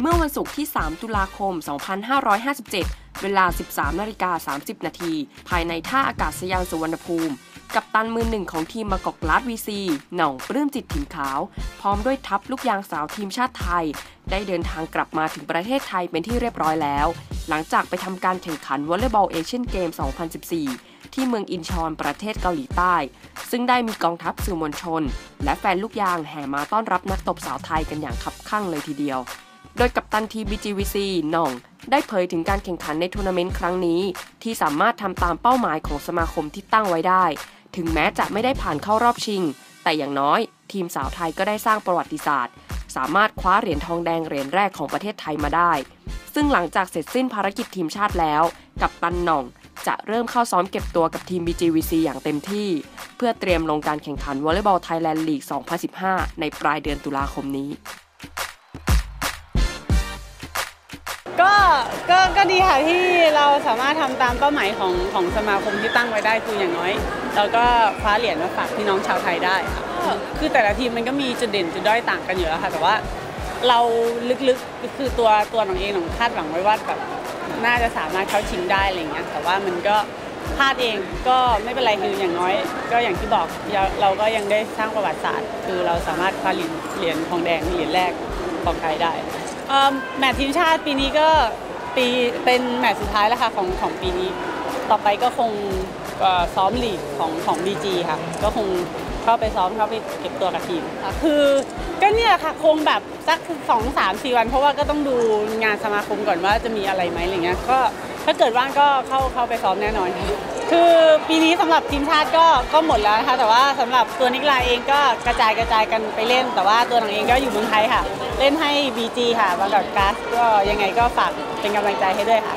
เมื่อวันศุกร์ที่ 3 ตุลาคม 2557 เวลา 13นาฬิกา30 นาที ภายในท่าอากาศยานสุวรรณภูมิ กับตันมือหนึ่งของทีมมากอกลาดวีซีหน่องปลื้มจิตถิ่นขาว พร้อมด้วยทัพลูกยางสาวทีมชาติไทย ได้เดินทางกลับมาถึงประเทศไทยเป็นที่เรียบร้อยแล้ว หลังจากไปทำการแข่งขันวอลเลย์บอลเอเชียนเกม 2014ที่เมืองอินชอนประเทศเกาหลีใต้ ซึ่งได้มีกองทัพสื่อมวลชน และแฟนลูกยางแห่มาต้อนรับนักตบสาวไทยกันอย่างคับคั่งเลยทีเดียว โดยกัปตันทีม BGVC หน่อง ได้เผยถึงการแข่งขันในทัวร์นาเมนต์ครั้งนี้ ที่สามารถทำตามเป้าหมายของสมาคมที่ตั้งไว้ได้ ถึงแม้จะไม่ได้ผ่านเข้ารอบชิง แต่อย่างน้อย ทีมสาวไทยก็ได้สร้างประวัติศาสตร์ สามารถคว้าเหรียญทองแดงเหรียญแรกของประเทศไทยมาได้ ซึ่งหลังจากเสร็จสิ้นภารกิจทีมชาติแล้ว กัปตันหน่องจะเริ่มเข้าซ้อมเก็บตัวกับทีม BGVC อย่างเต็มที่ เพื่อเตรียมลงการแข่งขันวอลเลย์บอลไทยแลนด์ลีก 2015 ในปลายเดือนตุลาคมนี้ ก็ก็ก็ดีค่ะที่เราสามารถทำตามเป้าหมายของของสมาคมที่ตั้งไว้ได้คืออย่างน้อยเราก็คว้าเหรียญมาฝากพี่น้องชาวไทยได้ค่ะคือแต่ละทีมมันก็มีจุดเด่นจุดด้อยต่างกันอยู่แล้วค่ะ แต่ว่าเราลึกๆคือตัวตัวหนองเองหนองคาดหวังไว้ว่าแบบน่าจะสามารถเข้าชิงได้อะไรเงี้ยแต่ว่ามันก็พลาดเองก็ไม่เป็นไรคืออย่างน้อย ก็อย่างที่บอกเราเราก็ยังได้สร้างประวัติศาสตร์ คือเราสามารถคว้าเหรียญเหรียญทองแดงเหรียญแรกของไทยได้เอ่อ แมตช์ทีมชาติปีนี้ก็ปีเป็นแมตช์สุดท้ายแล้วค่ะของของปีนี้ ต่อไปก็คงซ้อมลีกของของ BG ค่ะ ก็คงเข้าไปซ้อมเข้าไปเก็บตัวกับทีม คือก็เนี่ยค่ะคงแบบสักสองสามสี่วัน เพราะว่าก็ต้องดูงานสมาคมก่อนว่าจะมีอะไรไหมอะไรเงี้ยก็ถ้าเกิดว่างก็เข้าเข้าไปซ้อมแน่นอนค่ะ คือปีนี้สำหรับทีมชาติก็ก็หมดแล้วนะคะแต่ว่าสำหรับตัวนิกลาเองก็กระจายกระจายกันไปเล่น แต่ว่าตัวหนังเองก็อยู่เมืองไทยค่ะ เล่นให้ BG ค่ะบางกอกกาสก็ยังไงก็ฝากเป็นกำลังใจให้ด้วยค่ะ